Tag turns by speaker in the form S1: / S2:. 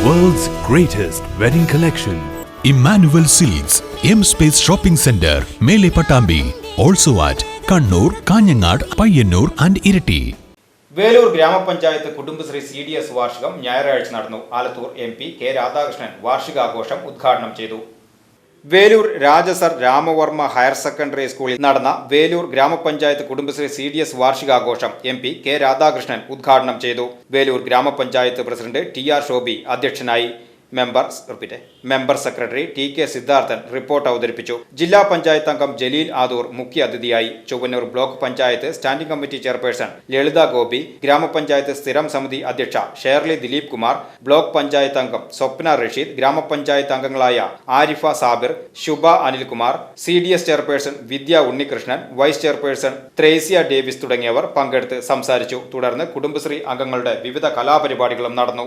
S1: greatest wedding collection.
S2: Immanuel Silks M space shopping centre മേലെ Pattambi also at Kannur Kanhangad Payyanur and Iritty
S3: Velur ഗ്രാമപഞ്ചായത്ത് Kudumbashree C D S വാർഷികം ഞായറാഴ്ച നടന്നു. Alathur M P K Radhakrishnan വാർഷികാഘോഷം ഉദ്ഘാടനം ചെയ്തു. Velur Rajasar Ramavarma higher secondary സ്കൂളിൽ നടന്ന വേലൂർ ഗ്രാമപഞ്ചായത്ത് കുടുംബശ്രീ സി ഡി എസ് വാർഷികാഘോഷം എം പി കെ രാധാകൃഷ്ണൻ ഉദ്ഘാടനം ചെയ്തു. വേലൂർ ഗ്രാമപഞ്ചായത്ത് പ്രസിഡന്റ് ടി ആർ ഷോബി അധ്യക്ഷനായി. Member repeat member secretary T K Siddharthan report അവതരിപ്പിച്ചു. ജില്ലാ പഞ്ചായത്ത് അംഗം ജലീൽ ആദൂർ മുഖ്യ അതിഥിയായി. Chowwannur block panchayat standing committee chairperson Lalitha Gopi ഗ്രാമപഞ്ചായത്ത് സ്ഥിരം സമിതി അധ്യക്ഷ ഷേർലി ദിലീപ് കുമാർ ബ്ലോക്ക് പഞ്ചായത്ത് അംഗം സ്വപ്ന റഷീദ് ഗ്രാമപഞ്ചായത്ത് അംഗങ്ങളായ Arifa Sabir Shubha Anilkumar C D S chairperson Vidya Unnikrishnan vice chairperson Thresia Davis തുടങ്ങിയവർ പങ്കെടുത്ത് സംസാരിച്ചു. തുടർന്ന് കുടുംബശ്രീ അംഗങ്ങളുടെ വിവിധ കലാപരിപാടികളും നടന്നു.